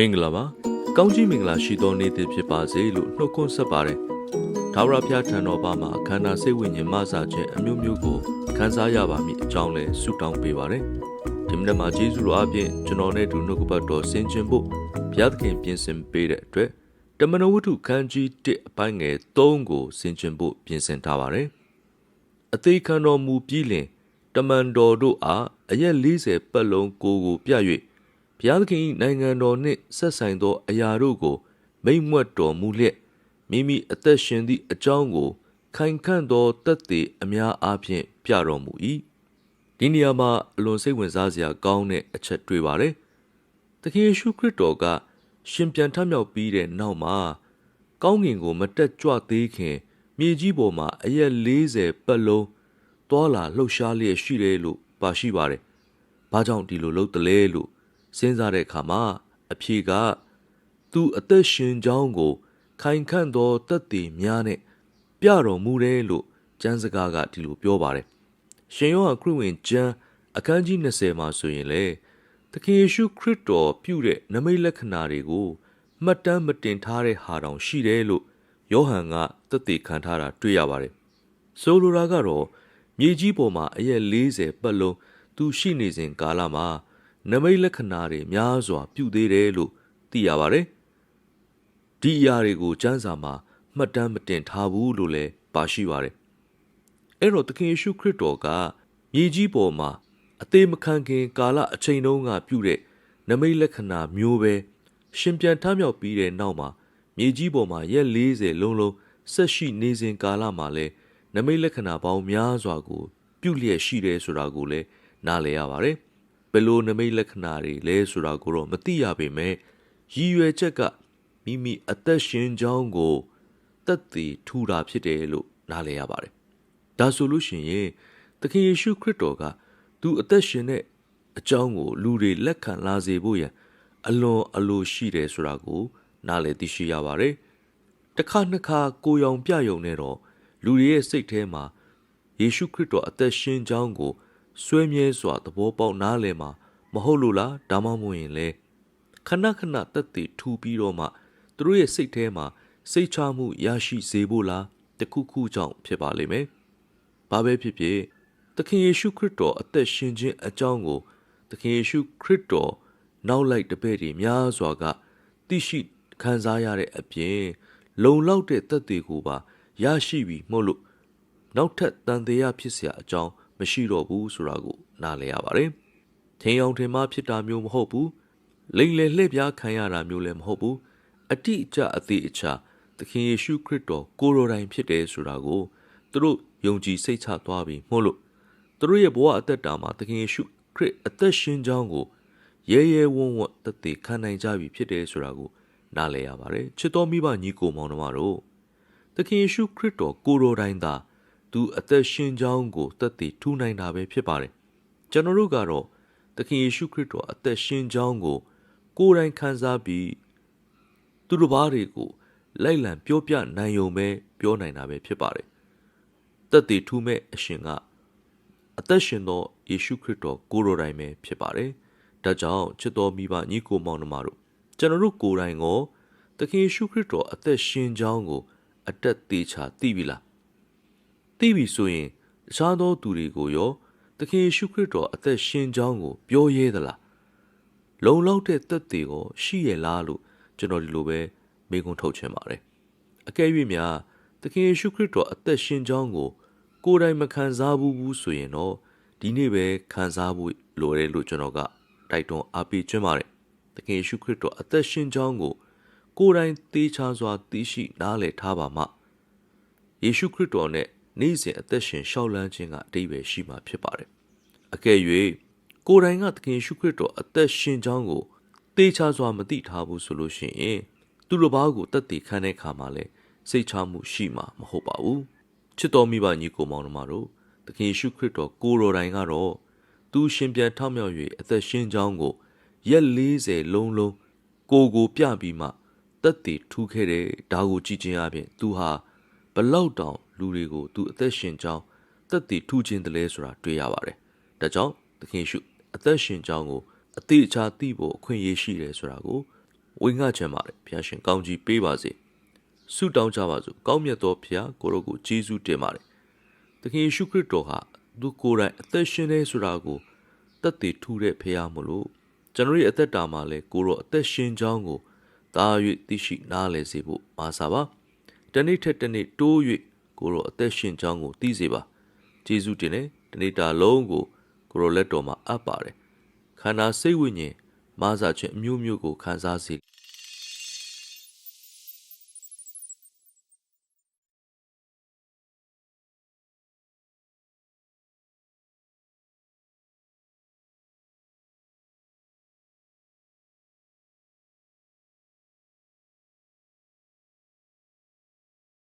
မင်္ဂလာပါကောင်းကြီးမင်္ဂလာရှိသောနေ့တစ်ဖြစ်ပါစေလို့နှုတ်ခွန်းဆက်ပါတယ်ဒါဝရဖျားထံတော်ပါမှာခန္ဓာစိတ်ဝိညာဉ်မဆာခြင်းအမျိုးမျိုးကိုခန်းစားရပါမည်အကြောင်းလဲဆုတောင်းပေးပါတယ်ဒီမနေ့မှာယေရှုတော်အပြင်ကျွန်တော်နဲ့တူနှုတ်ကပတ်တော်ဆင်ခြင်ဖို့ဘုရားသခင်ပြင်ဆင်ပေးတဲ့အတွက်တမန်တော်ဝတ္ထုခန်းကြီး1အပိုင်းငယ်3ကိုဆင်ခြင်ဖို့ပြင်ဆင်ထားပါတယ်အသေးခံတော်မူပြီးလင်တမန်တော်တို့အားအရက်40ပတ်လုံးကိုကိုပြ၍ ဘုရားသခင်၏နိုင်ငံတော်နှင့်ဆက်ဆိုင်သောအရာတို့ကို မိမ့်မွတ်တော်မူလျက်မိမိအသက်ရှင်သည့်အကြောင်းကို ခိုင်ခန့်သောတက်သေးအများအားဖြင့်ပြတော်မူ၏ဒီနေရာမှာအလွန်စိတ်ဝင်စားစရာကောင်းတဲ့အချက်တွေ့ပါတယ်သခင်ယေရှုခရစ်တော်က ရှင်ပြန်ထမြောက်ပြီးတဲ့နောက်မှာကောင်းကင်ကိုမတက်ကြွသေးခင် မြေကြီးပေါ်မှာအရက်40ပတ်လုံးသွာလာလှုပ်ရှားလျက်ရှိတယ်လို့ပါရှိပါတယ်။ဘာကြောင့်ဒီလိုလုပ်တလဲလို့ စဉ်းစားတဲ့အခါမှာအဖြေက သူအသက်ရှင်ကြောင်းကို ခိုင်ခန့်သောတက်တည်များနဲ့ပြတော်မူတယ်လို့ကျမ်းစကားကဒီလိုပြောပါတယ်။ရှင်ယောဟန်ခရစ်ဝင်ကျမ်းအခန်းကြီး20မှာဆိုရင်လေသခင်ယေရှုခရစ်တော်ပြုတဲ့နမိတ်လက္ခဏာတွေကိုမှတ်တမ်းမတင်ထားတဲ့ဟာတောင်ရှိတယ်လို့ယောဟန်ကသက်သေခံထားတာတွေ့ရပါတယ်။ဆိုလိုတာကတော့မြေကြီးပေါ်မှာအရက်40ပတ်လုံးသူရှိနေစဉ်ကာလမှာ နမိတ်လက္ခဏာတွေများစွာ ပြုသေးတယ်လို့သိရပါတယ်။ဒီအရာတွေကိုကျမ်းစာမှာမှတ်တမ်းမတင်ထားဘူးလို့လည်းပါရှိပါတယ်။အဲ့တော့သခင်ယေရှုခရစ်တော်ကမြေကြီးပေါ်မှာအသေးမခံခင်ကာလအချိန်တုန်းကပြုတဲ့နမိတ်လက္ခဏာမျိုးပဲရှင်ပြန်ထမြောက်ပြီးတဲ့နောက်မှာမြေကြီးပေါ်မှာရက်40လုံးလုံးဆက်ရှိနေစဉ်ကာလမှာလဲနမိတ်လက္ခဏာပေါင်းများစွာကို ပြုလျက်ရှိတယ်ဆိုတာကိုလည်းနားလည်ရပါတယ်။ ဘယ်လိုနမိတ်လက္ခဏာတွေလဲဆိုတာကိုတော့မသိရပေမဲ့ရည်ရွယ်ချက်ကမိမိအသက်ရှင်ကြောင်းကိုတက်တည်ထူတာဖြစ်တယ်လို့နားလည်ရပါတယ်။ဒါဆိုလို့ရှိရင်သခင်ယေရှုခရစ်တော်ကသူအသက်ရှင်တဲ့အကြောင်းကိုလူတွေလက်ခံလာစေဖို့ရန်အလွန်အလိုရှိတယ်ဆိုတာကိုနားလည်သိရှိရပါတယ်။တစ်ခါနှစ်ခါကိုရောင်ပြယုံနေတော့လူတွေရဲ့စိတ်ထဲမှာယေရှုခရစ်တော်အသက်ရှင်ကြောင်းကို စွဲမြဲစွာသဘောပေါက်နားလည်မှာမဟုတ်လို့လားဒါမှမဟုတ်ရင်လေခဏခဏတက်တည်ထူပြီးတော့မှသူတို့ရဲ့စိတ်ထဲမှာစိတ်ချမှုရရှိစေဖို့လားတခုခုကြောင့်ဖြစ်ပါလိမ့်မယ်။ဘာပဲဖြစ်ဖြစ်သခင်ယေရှုခရစ်တော်အသက်ရှင်ခြင်းအကြောင်းကိုသခင်ယေရှုခရစ်တော်နောက်လိုက်တပည့်တွေများစွာကသိရှိခံစားရတဲ့အပြင်လုံလောက်တဲ့သက်သေကိုပါရရှိပြီမို့လို့နောက်ထပ်တန်တရားဖြစ်เสียအကြောင်း မရှိတော့ဘူးဆိုတာကိုနားလည်ရပါတယ်။ထင်အောင်ထင်မှားဖြစ်တာမျိုးမဟုတ်ဘူး။လိမ့်လေလှည့်ပြားခံရတာမျိုးလည်းမဟုတ်ဘူး။အတိအကျအသေးအချာသခင်ယေရှုခရစ်တော်ကိုရိုတိုင်ဖြစ်တယ်ဆိုတာကိုသူတို့ယုံကြည်စိတ်ချသွားပြီမို့လို့သူတို့ရဲ့ဘဝအသက်တာမှာသခင်ယေရှုခရစ်အသက်ရှင်ကြောင်းကိုရဲရဲဝံ့ဝံ့တသက်ခံနိုင်ကြပြီဖြစ်တယ်ဆိုတာကိုနားလည်ရပါတယ်ချစ်တော်မိဘညီကိုမောင်နှမတို့သခင်ယေရှုခရစ်တော်ကိုရိုတိုင်းသာ သူအသက်ရှင်ကြောင်းကိုတသက်ထူနိုင်တာပဲဖြစ်ပါတယ်ကျွန်တော်တို့ကတော့သခင်ယေရှုခရစ်တော်အသက်ရှင်ကြောင်းကို ကိုယ်တိုင်ခံစားပြီးသူတို့ဘာတွေကိုလိုက်လံပြောပြနိုင်ုံပဲပြောနိုင်တာပဲဖြစ်ပါတယ်တက်တည်ထူးမဲ့အရှင်ကအသက်ရှင်သောယေရှုခရစ်တော်ကိုယ်တော်တိုင်ပဲဖြစ်ပါတယ်ဒါကြောင့်ချစ်တော်မိဘညီကိုမောင်နှမတို့ကျွန်တော်တို့ကိုယ်တိုင်ကိုသခင်ယေရှုခရစ်တော်အသက်ရှင်ကြောင်းကို အတက်သေးချာသိပြီလား သိပြီဆိုရင်တခြားသောသူတွေကိုရောသခင်ယေရှုခရစ်တော်အသက်ရှင်ကြောင်းကို ပြောရဲသလားလုံလောက်တဲ့သက်သေကိုရှိရလားလို့ကျွန်တော်ဒီလိုပဲမေးခွန်းထုတ်ချင်ပါတယ်အကယ်၍များသခင်ယေရှုခရစ်တော်အသက်ရှင်ကြောင်းကို ကိုယ်တိုင်မခံစားဘူးဘူးဆိုရင်တော့ဒီနေ့ပဲခံစားဖို့လိုတယ်လို့ကျွန်တော်ကတိုက်တွန်းအားပေးချင်ပါတယ်။သခင်ယေရှုခရစ်တော်အသက်ရှင်ကြောင်းကို ကိုယ်တိုင်သိချစွာသိရှိနားလည်ထားပါမှယေရှုခရစ်တော်နဲ့ နေ့စဉ်အသက်ရှင်ရှောက်လန်းခြင်းကအတိတ်ပဲရှိမှာဖြစ်ပါတယ်။အကယ်၍ကိုယ်တိုင်ကသခင်ယေရှုခရစ်တော်အသက်ရှင်ကြောင်းကိုသိချစွာမသိထားဘူးဆိုလို့ရှိရင်သူတို့ဘာကိုတက်တည်ခံတဲ့ခါမှာလဲစိတ်ချမှုရှိမှာမဟုတ်ပါဘူး။ချစ်တော်မိဘညီကိုမောင်နှမတို့သခင်ယေရှုခရစ်တော်ကိုယ်တော်တိုင်ကတော့သူရှင်ပြန်ထောက်မြောက်၍အသက်ရှင်ကြောင်းကိုရက်40လုံးလုံးကိုကိုပြပြီးမှတက်တည်ထူးခဲ့တဲ့ဒါကိုကြည့်ခြင်းအပြင်သူဟာဘလောက်တောင် လူတွေကိုသူအသက်ရှင်ကြောင်းတက်တည်ထူးခြင်းတလဲဆိုတာတွေ့ရပါတယ်။ဒါကြောင့်သခင်ရှုအသက်ရှင်ကြောင်းကိုအသေးအချာသိဖို့အခွင့်အရေးရှိတယ်ဆိုတာကိုဝဝိငှချမ်းပါတယ်ဖျားရှင်ကောင်းကြီးပေးပါစေဆုတောင်းကြပါစို့ကောင်းမြတ်သောဖျားကိုရောကိုကျေးဇူးတင်ပါတယ်သခင်ယေရှုခရစ်တော်ဟာသူကိုယ်တိုင်အသက်ရှင်နေဆိုတာကိုတက်တည်ထူတဲ့ဖျားမလို့ကျွန်တော်ရဲ့အသက်တာမှာလဲကိုရောအသက်ရှင်ကြောင်းကိုတာ၍သိရှိနားလည်စေဖို့မာစာပါတနေ့ထက်တနေ့တိုး၍ ကိုရောအသက်ရှင်ကြောင်းကိုသိစေပါကျေးဇူးတင်တယ်တနေ့တာလုံးကိုကိုရောလက်တော်မှာအပ်ပါတယ်ခန္ဓာစိတ်ဝိညာဉ်မာစာခြင်းအမျိုးမျိုးကိုခံစားစေ